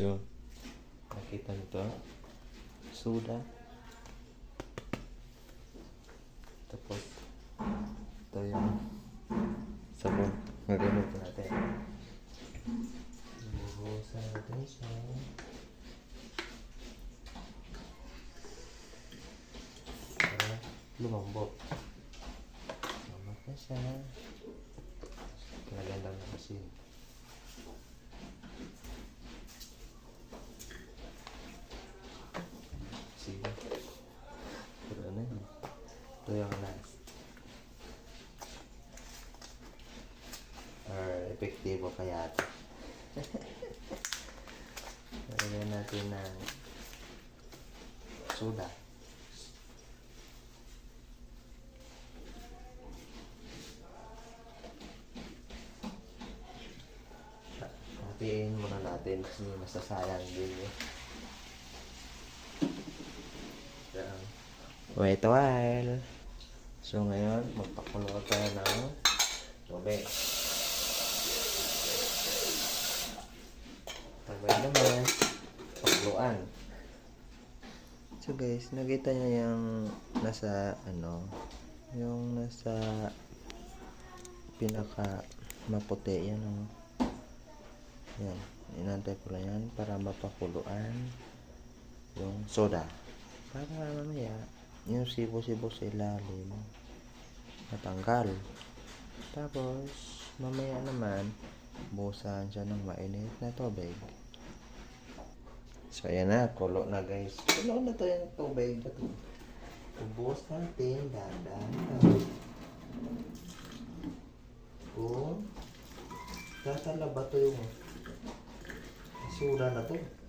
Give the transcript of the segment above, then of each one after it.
So, nakita nito. Soda. Tapos, ito yung sabon. Gagamit natin. Bubuhusan natin siya. Para lumambot. Lumambot na siya. Nagandang na kasi. Ito yung last. Or epektibo kaya ito. Lagyan natin ng soda. Hatiin muna natin kasi masasayang din eh. Wait a while. So ngayon, magpakulo tayo ng tubig. Tubig naman. Pakuluan. So guys, nakita nyo yung nasa ano, yung nasa pinaka maputi yan oh. Yan, inantay ko lang yan para mapakuluan yung soda. Para mamaya, yung sibo-sibo sa ilalim, matanggal. Tapos, mamaya naman, busan siya ng mainit na tubig. So, ayan na, kulo na guys. Kulo na to yung tubig. Ubus natin, dadan. Kung, tatala ba to yung sura na to?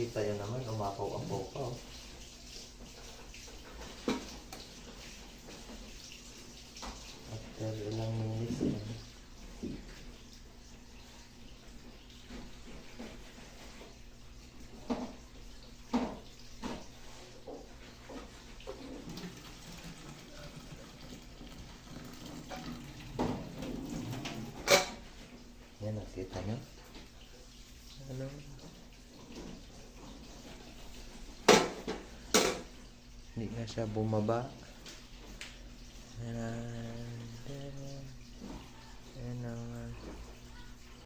Nakikita yun naman, umapaw-apaw pa. oh. After ilang minutes yan. Yan, nakita nyo? Ano? Na siya bumaba.